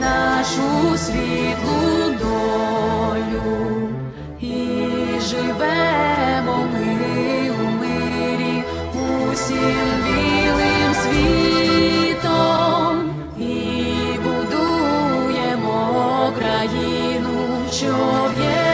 нашу світлу долю. І живемо ми у мирі усім білим світом. І будуємо країну, що є